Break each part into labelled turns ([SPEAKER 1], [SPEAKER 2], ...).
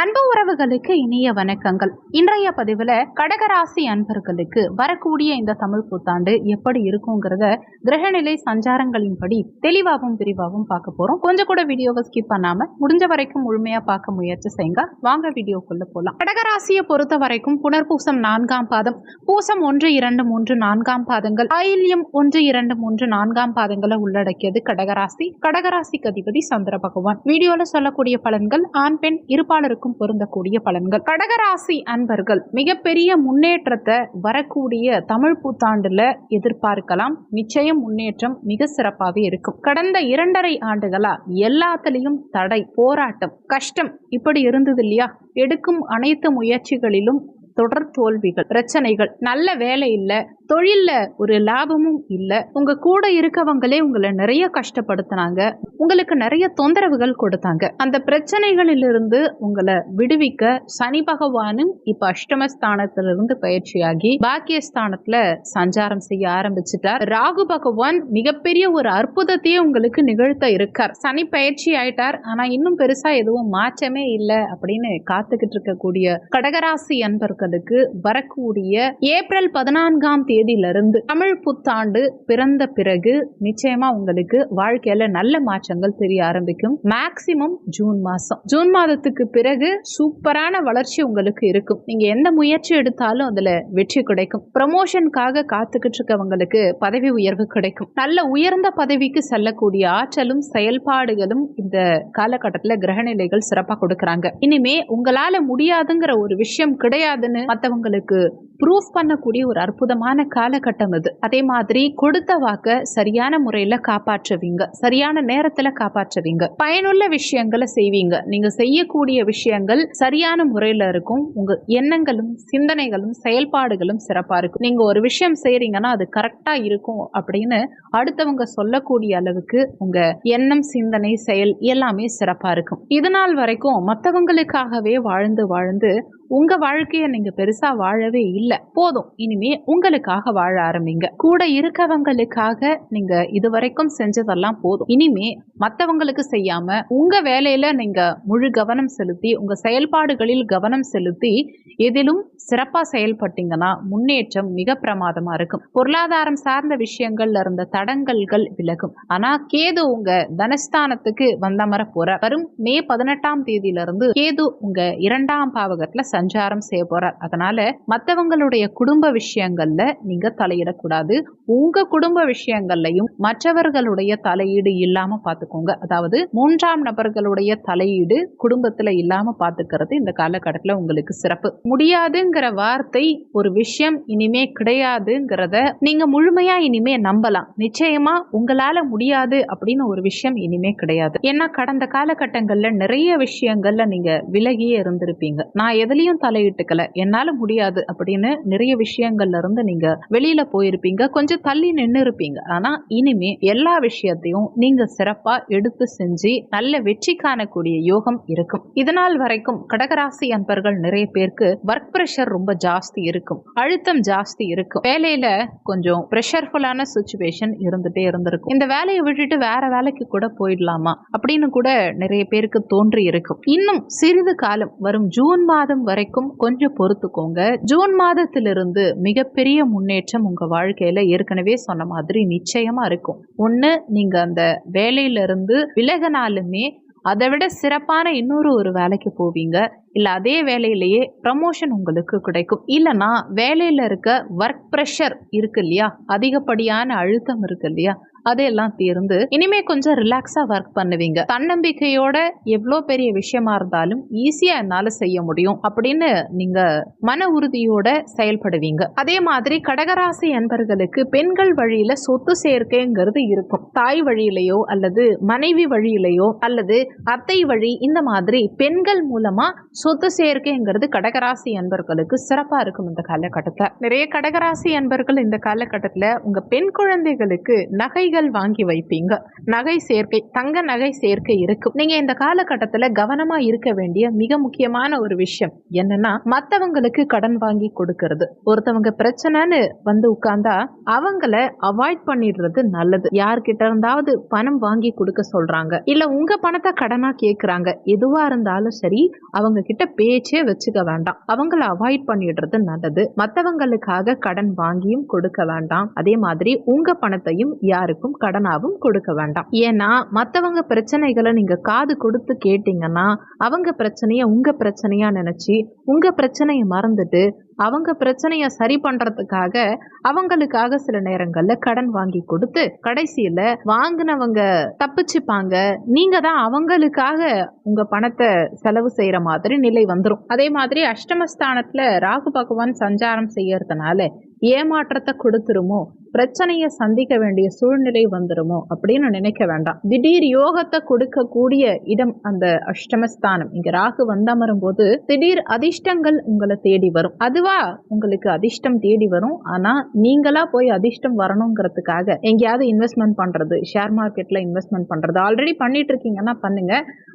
[SPEAKER 1] அன்பு உறவுகளுக்கு இனிய வணக்கங்கள். இன்றைய பதிவில் கடகராசி அன்பர்களுக்கு வரக்கூடிய இந்த தமிழ் புத்தாண்டு எப்படி இருக்குங்கிறத கிரகநிலை சஞ்சாரங்களின்படி தெளிவாகவும் விரிவாகவும் பார்க்க போறோம். கொஞ்சம் கூட வீடியோவை ஸ்கிப் பண்ணாம முடிஞ்ச வரைக்கும் முழுமையா பார்க்க முயற்சி செய்யுங்க. வாங்க வீடியோக்குள்ள போலாம். கடகராசியை பொறுத்த வரைக்கும் புனர்பூசம் நான்காம் பாதம் பூசம் ஒன்று இரண்டு மூன்று நான்காம் பாதங்கள் ஆயில்யம் ஒன்று இரண்டு மூன்று நான்காம் பாதங்களை உள்ளடக்கியது கடகராசி. கடகராசிக்கு அதிபதி சந்திர பகவான். வீடியோல சொல்லக்கூடிய பலன்கள் ஆண் பெண் இருப்பாளருக்கும் பொருந்தக்கூடிய பலன்கள். கடகராசி அன்பர்கள் மிகப்பெரிய முன்னேற்றத்தை வரக்கூடிய தமிழ் புத்தாண்டுல எதிர்பார்க்கலாம். நிச்சயம் முன்னேற்றம் மிக சிறப்பாகவே இருக்கும். கடந்த இரண்டரை ஆண்டுகளா எல்லாத்துலயும் தடை போராட்டம் கஷ்டம் இப்படி இருந்தது இல்லையா? எடுக்கும் அனைத்து முயற்சிகளிலும் தொடர் தோல்விகள் பிரச்சனைகள் நல்ல வேலை இல்லை தொழில்ல ஒரு லாபமும் இல்ல. உங்க கூட இருக்கவங்களே உங்களை நிறைய கஷ்டப்படுத்தினாங்க. உங்களுக்கு நிறைய தொந்தரவுகள் கொடுத்தாங்க. அந்த பிரச்சனைகளிலிருந்து உங்களை விடுவிக்க சனி பகவானும் இப்ப அஷ்டமஸ்தானத்திலிருந்து பயிற்சியாகி பாக்கியஸ்தானத்துல சஞ்சாரம் செய்ய ஆரம்பிச்சிட்டார். ராகு பகவான் மிகப்பெரிய ஒரு அற்புதத்தையே உங்களுக்கு நிகழ்த்த இருக்கார். சனி பயிற்சி ஆயிட்டார். ஆனா இன்னும் பெருசா எதுவும் மாற்றமே இல்லை அப்படின்னு காத்துக்கிட்டு இருக்கக்கூடிய கடகராசி அன்பர்களுக்கு வரக்கூடிய ஏப்ரல் பதினான்காம் தேதி தேதியிலிருந்து தமிழ் புத்தாண்டு பிறந்த பிறகு நிச்சயமா உங்களுக்கு வாழ்க்கையில நல்ல மாற்றங்கள் தெரிய ஆரம்பிக்கும். மேக்சிமம் ஜூன் மாசம். ஜூன் மாதத்துக்கு பிறகு சூப்பரான வளர்ச்சி உங்களுக்கு இருக்கும். நீங்க எந்த முயற்சி எடுத்தாலும் அதுல வெற்றி கிடைக்கும். ப்ரமோஷனுக்காக காத்துக்கிட்டு இருக்கவங்களுக்கு பதவி உயர்வு கிடைக்கும். நல்ல உயர்ந்த பதவிக்கு செல்லக்கூடிய ஆற்றலும் செயல்பாடுகளும் இந்த காலகட்டத்துல கிரகநிலைகள் சிறப்பா கொடுக்கறாங்க. இனிமே உங்களால முடியாதுங்கிற ஒரு விஷயம் கிடையாதுன்னு மற்றவங்களுக்கு ப்ரூஃப் பண்ணக்கூடிய ஒரு அற்புதமான காலகட்டம் இது அதே மாதிரி கொடுத்த வாக்க சரியான முறையில காப்பாற்றுவீங்க. சரியான நேரத்துல காப்பாற்றுவீங்க. பயனுள்ள விஷயங்களை செய்வீங்க. நீங்க செய்யக்கூடிய விஷயங்கள் சரியான முறையில இருக்கும். உங்க எண்ணங்களும் சிந்தனைகளும் செயல்பாடுகளும் சிறப்பா இருக்கும். நீங்க ஒரு விஷயம் செய்றீங்கன்னா அது கரெக்டா இருக்கும் அப்படின்னு அடுத்தவங்க சொல்லக்கூடிய அளவுக்கு உங்க எண்ணம் சிந்தனை செயல் எல்லாமே சிறப்பா இருக்கும். இதனால் வரைக்கும் மற்றவங்களுக்காகவே வாழ்ந்து வாழ்ந்து உங்க வாழ்க்கைய நீங்க பெருசா வாழவே இல்லை. போதும். இனிமே உங்களுக்காக வாழ ஆரம்பிங்க. கூட இருக்கவங்களுக்காக நீங்க இதுவரைக்கும் செஞ்சதெல்லாம் போதும். இனிமே மத்தவங்களுக்கு செய்யாம உங்க வேலையில நீங்க முழு கவனம் செலுத்தி உங்க செயல்பாடுகளில் கவனம் செலுத்தி எதிலும் சிறப்பா செயல்பட்டீங்கன்னா முன்னேற்றம் மிக பிரமாதமா இருக்கும். பொருளாதாரம் சார்ந்த விஷயங்கள்ல இருந்த தடங்கல்கள் விலகும். ஆனா கேது உங்க தனஸ்தானத்துக்கு வந்தமர போற வரும் மே பதினெட்டாம் தேதியில இருந்து கேது உங்க இரண்டாம் பாவகத்துல சஞ்சாரம் செய்ய போறார். அதனால மற்றவங்களுடைய குடும்ப விஷயங்கள்ல நீங்க தலையிடக்கூடாது. உங்க குடும்ப விஷயங்கள்லையும் மற்றவர்களுடைய தலையீடு இல்லாம பாத்துக்கோங்க. அதாவது மூன்றாம் நபர்களுடைய தலையீடு குடும்பத்துல இல்லாம பாத்துக்கிறது இந்த காலகட்டத்துல உங்களுக்கு சிறப்பு. முடியாதுங்கிற வார்த்தை ஒரு விஷயம் இனிமே கிடையாதுங்கிறத நீங்க முழுமையா இனிமே நம்பலாம். நிச்சயமா உங்களால முடியாது அப்படின்னு ஒரு விஷயம் இனிமே கிடையாது. ஏன்னா கடந்த காலகட்டங்கள்ல நிறைய விஷயங்கள்ல நீங்க விலகியே இருந்திருப்பீங்க. நான் எதுலயும் தலையிட்டுக்கல. என்னால முடியாது அப்படின்னு நிறைய விஷயங்கள்ல இருந்து நீங்க வெளியில போயிருப்பீங்க. கொஞ்சம் தள்ளி நின்று இருப்பீங்க. ஆனா இனிமே எல்லா விஷயத்தையும் நீங்க சிறப்பா எடுத்து செஞ்சு நல்ல வெற்றி காணக்கூடிய யோகம் இருக்கும். இதனால் வரைக்கும் கடகராசி அன்பர்கள் நிறைய பேருக்கு ஒர்க் ப்ரெஷர் ரொம்ப ஜாஸ்தி இருக்கும். அழுத்தம் ஜாஸ்தி இருக்கும். வேலையில கொஞ்சம் ப்ரெஷர்ஃபுல்லான சுச்சுவேஷன் இருந்துட்டே இருந்திருக்கும். இந்த வேலையை விட்டுட்டு வேற வேலைக்கு கூட போயிடலாமா அப்படின்னு கூட நிறைய பேருக்கு தோன்றி இருக்கும். இன்னும் சிறிது காலம் வரும் ஜூன் மாதம் வரைக்கும் கொஞ்சம் பொறுத்துக்கோங்க. ஜூன் மாதத்திலிருந்து மிகப்பெரிய முன்னேற்றம் உங்க வாழ்க்கையில ஏற்கனவே சொன்ன மாதிரி நிச்சயமா இருக்கும். ஒண்ணு நீங்க அந்த வேலையிலிருந்து விலகினாலுமே அதை விட சிறப்பான இன்னொரு ஒரு வேலைக்கு போவீங்க. இல்லை அதே வேலையிலேயே ப்ரமோஷன் உங்களுக்கு கிடைக்கும். இல்லைன்னா வேலையில் இருக்க ஒர்க் ப்ரெஷர் இருக்கு இல்லையா? அதிகப்படியான அழுத்தம் இருக்கு இல்லையா? அதையெல்லாம் தீர்ந்து இனிமே கொஞ்சம் ரிலாக்ஸாக ஒர்க் பண்ணுவீங்க. தன்னம்பிக்கையோட எவ்வளோ பெரிய விஷயமா இருந்தாலும் ஈஸியாக என்னால் செய்ய முடியும் அப்படின்னு நீங்க மன உறுதியோட செயல்படுவீங்க. அதே மாதிரி கடகராசி அன்பர்களுக்கு பெண்கள் வழியில சொத்து சேர்க்கைங்கிறது இருக்கும். தாய் வழியிலையோ அல்லது மனைவி வழியிலையோ அல்லது அத்தை வழி இந்த மாதிரி பெண்கள் மூலமா சொத்து சேர்க்கைங்கிறது கடகராசி அன்பர்களுக்கு சிறப்பா இருக்கும் இந்த காலகட்டத்தில். நிறைய கடகராசி அன்பர்கள் இந்த காலகட்டத்தில் உங்க பெண் குழந்தைகளுக்கு நகை நகைகள் வாங்கி வைப்பீங்க. நகை சேர்க்கை தங்க நகை சேர்க்கை இருக்கும் நீங்க இந்த காலகட்டத்துல கவனமா இருக்க வேண்டிய மிக முக்கியமான ஒரு விஷயம் என்னன்னா மத்தவங்களுக்கு கடன் வாங்கி கொடுக்கறது. ஒருத்தவங்க பிரச்சனைன்னு வந்து உட்கார்ந்தா அவங்கள அவாய்ட் பண்ணிடுறது நல்லது. யார்கிட்ட இருந்தாவது பணம் வாங்கி கொடுக்க சொல்றாங்க. இல்ல உங்க பணத்தை கடனா கேக்குறாங்க. எதுவா இருந்தாலும் சரி அவங்க கிட்ட பேச்சே வச்சுக்க வேண்டாம். அவங்கள அவாய்ட் பண்ணிடுறது நல்லது. மத்தவங்களுக்காக கடன் வாங்கியும் கொடுக்க வேண்டாம். அதே மாதிரி உங்க பணத்தையும் யாருக்கும் கடனாவும் கொடுக்க வேண்டாம். ஏன்னா மத்தவங்க பிரச்சனைகளை நீங்க காது கொடுத்து கேட்டீங்கன்னா அவங்க பிரச்சனைய உங்க பிரச்சனையா நினைச்சு உங்க பிரச்சனையை மறந்துட்டு அவங்க பிரச்சனைய சரி பண்றதுக்காக அவங்களுக்காக சில நேரங்கள்ல கடன் வாங்கி கொடுத்து கடைசியில வாங்கினவங்க தப்பிச்சுப்பாங்க. நீங்க தான் அவங்களுக்காக உங்க பணத்தை செலவு செய்யற மாதிரி நிலை வந்துடும் அதே மாதிரி அஷ்டமஸ்தானத்துல ராகு பகவான் சஞ்சாரம் செய்யறதுனால ஏமாற்றத்தை கொடுத்துருமோ பிரச்சனையை சந்திக்க வேண்டிய சூழ்நிலை வந்துடுமோ அப்படின்னு நினைக்க வேண்டாம். திடீர் யோகத்தை கொடுக்கக்கூடிய இடம் அந்த அஷ்டமஸ்தானம். இங்க ராகு வந்தமரும் போது திடீர் அதிர்ஷ்டங்கள் உங்களை தேடி வரும். அதுவா உங்களுக்கு அதிர்ஷ்டம் தேடி வரும். ஆனா நீங்களா போய் அதிர்ஷ்டம் வரணுங்கிறதுக்காக எங்கேயாவது இன்வெஸ்ட்மெண்ட் பண்றது ஷேர் மார்க்கெட்ல இன்வெஸ்ட்மெண்ட் பண்றது ஆல்ரெடி பண்ணிட்டு இருக்கீங்கன்னா பண்ணுங்க.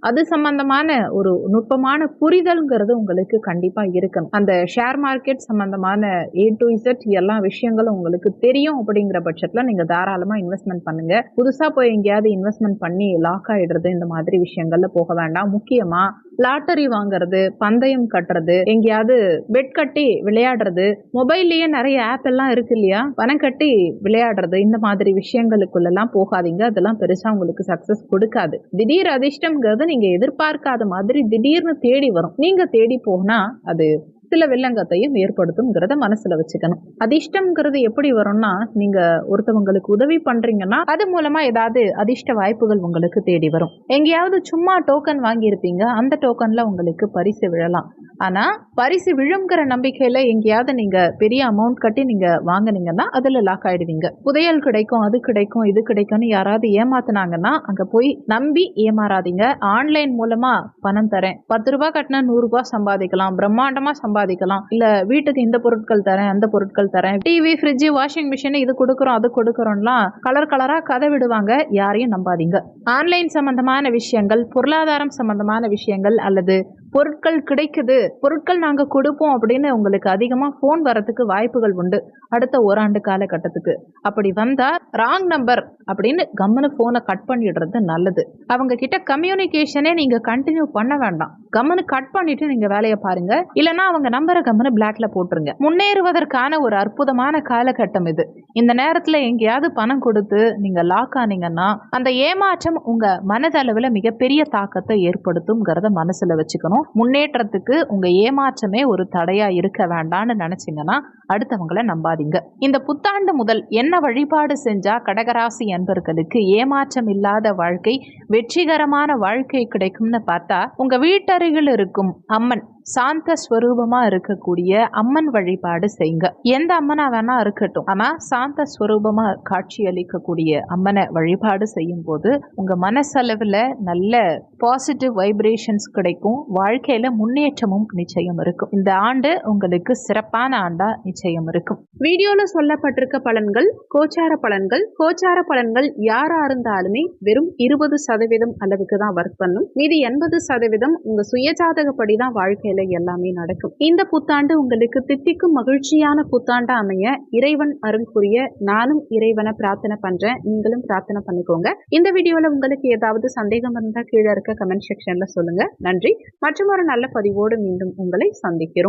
[SPEAKER 1] அது சம்பந்தமான ஒரு நுட்பமான புரிதல்ங்கிறது உங்களுக்கு கண்டிப்பா இருக்கணும். அந்த ஷேர் மார்க்கெட் சம்பந்தமான ஏ டு இசட் எல்லா விஷயங்களும் உங்களுக்கு தெரியும். அப்படிங்கிற பட்சத்துல நீங்க தாராளமா இன்வெஸ்ட்மெண்ட் பண்ணுங்க. புதுசா போய் எங்கேயாவது இன்வெஸ்ட்மெண்ட் பண்ணி லாக் ஆயிடுறது இந்த மாதிரி விஷயங்கள்ல போக வேண்டாம். முக்கியமா லாட்டரி வாங்குறது பந்தயம் கட்டுறது எங்கேயாவது பெட் கட்டி விளையாடுறது. மொபைல்லயே நிறைய ஆப் எல்லாம் இருக்கு இல்லையா? பணம் கட்டி விளையாடுறது. இந்த மாதிரி விஷயங்களுக்குள்ளெல்லாம் போகாதீங்க. அதெல்லாம் பெருசா உங்களுக்கு சக்சஸ் கொடுக்காது. திடீர் அதிர்ஷ்டம்ங்கிறது நீங்க எதிர்பார்க்காத மாதிரி திடீர்னு தேடி வரும். நீங்க தேடி போனா அது சில வில்லங்கத்தையும் ஏற்படுத்தும்ங்கிறத மனசுல வச்சுக்கணும். அதிர்ஷ்டம்ங்கிறது எப்படி வரும்னா நீங்க ஒருத்தவங்களுக்கு உதவி பண்றீங்கன்னா அது மூலமா ஏதாவது அதிர்ஷ்ட வாய்ப்புகள் உங்களுக்கு தேடி வரும். எங்கேயாவது சும்மா டோக்கன் வாங்கியிருப்பீங்க அந்த டோக்கன்ல உங்களுக்கு பரிசு விழலாம். ஆனா பரிசு விழுங்கிற நம்பிக்கையில எங்கேயாவது நீங்க பெரிய அமௌண்ட் கட்டி நீங்க வாங்குனீங்கன்னா அதுல லாக் ஆயிடுவீங்க. புதையல் கிடைக்கும் அது கிடைக்கும் இது கிடைக்கும்னு யாராவது ஏமாத்துனாங்கன்னா அங்க போய் நம்பி ஏமாறாதீங்க. ஆன்லைன் மூலமா பணம் தரேன். பத்து ரூபாய் கட்டினா நூறு ரூபாய் சம்பாதிக்கலாம். பிரம்மாண்டமா சம்பாதிக்கலாம். இல்ல வீட்டுக்கு இந்த பொருட்கள் தரேன் அந்த பொருட்கள் தரேன். டிவி ஃப்ரிட்ஜ் வாஷிங் மிஷின் இது கொடுக்குறோம் அது கொடுக்குறோம்லாம் கலர் கலரா கதை விடுவாங்க யாரையும் நம்பாதீங்க. ஆன்லைன் சம்பந்தமான விஷயங்கள் பொருளாதாரம் சம்பந்தமான விஷயங்கள் அல்லது பொருட்கள் கிடைக்குது பொருட்கள் நாங்க கொடுப்போம் அப்படின்னு உங்களுக்கு அதிகமா ஃபோன் வரத்துக்கு வாய்ப்புகள் உண்டு. அடுத்த ஓராண்டு காலகட்டத்துக்கு. அப்படி வந்தா ராங் நம்பர் அப்படின்னு கம்மனு போனை கட் பண்ணிடுறது நல்லது. அவங்க கிட்ட கம்யூனிகேஷனே நீங்க கண்டினியூ பண்ண வேண்டாம். கம்மனு கட் பண்ணிட்டு நீங்க வேலையை பாருங்க. இல்லைன்னா அவங்க நம்பரை கம்மனு பிளாக்ல போட்டுருங்க. முன்னேறுவதற்கான ஒரு அற்புதமான காலகட்டம் இது. இந்த நேரத்துல எங்கேயாவது பணம் கொடுத்து நீங்க லாக் ஆனீங்கன்னா அந்த ஏமாற்றம் உங்க மனதளவில் மிகப்பெரிய தாக்கத்தை ஏற்படுத்தும்ங்கிறத மனசுல வச்சுக்கணும். முன்னேற்றத்துக்கு உங்க ஏமாற்றமே ஒரு தடையா இருக்க வேண்டாம்னு நினைச்சீங்கன்னா அடுத்தவங்களை நம்பாதீங்க. இந்த புத்தாண்டு முதல் என்ன வழிபாடு செஞ்சா கடகராசி அன்பர்களுக்கு ஏமாற்றம் இல்லாத வாழ்க்கை வெற்றிகரமான வாழ்க்கை கிடைக்கும்னு பார்த்தா உங்க வீட்டருகில் இருக்கும் அம்மன் சாந்த ஸ்வரூபமா இருக்கக்கூடிய அம்மன் வழிபாடு செய்யுங்க எந்த அம்மனா வேணா இருக்கட்டும். ஆனா சாந்த ஸ்வரூபமா காட்சி அளிக்கக்கூடிய அம்மனை வழிபாடு செய்யும் போது உங்க மனசளவுல நல்ல பாசிட்டிவ் வைப்ரேஷன்ஸ் கிடைக்கும். வாழ்க்கையில முன்னேற்றமும் நிச்சயம் இருக்கும். இந்த ஆண்டு உங்களுக்கு சிறப்பான ஆண்டா நிச்சயம் இருக்கும். வீடியோல சொல்லப்பட்டிருக்க பலன்கள் கோச்சார பலன்கள். கோச்சார பலன்கள் யாரா இருந்தாலுமே வெறும் இருபது சதவீதம் அளவுக்கு தான் ஒர்க் பண்ணும். மீதி எண்பது சதவீதம் உங்க சுயஜாதகப்படி தான் வாழ்க்கையில எல்லாமே நடக்கும். இந்த புத்தாண்டு உங்களுக்கு தித்திக்கும் மகிழ்ச்சியான புத்தாண்டா அமைய இறைவன் அருள் புரிய நானும் இறைவனை பிரார்த்தனை பண்றேன். நீங்களும் பிரார்த்தனை பண்ணிக்கோங்க. இந்த வீடியோல உங்களுக்கு ஏதாவது சந்தேகம் இருந்தா கீழே இருக்க கமெண்ட் செக்ஷன்ல சொல்லுங்க. நன்றி. மற்றும் ஒரு நல்ல பதிவோடு மீண்டும் உங்களை சந்திக்கிறோம்.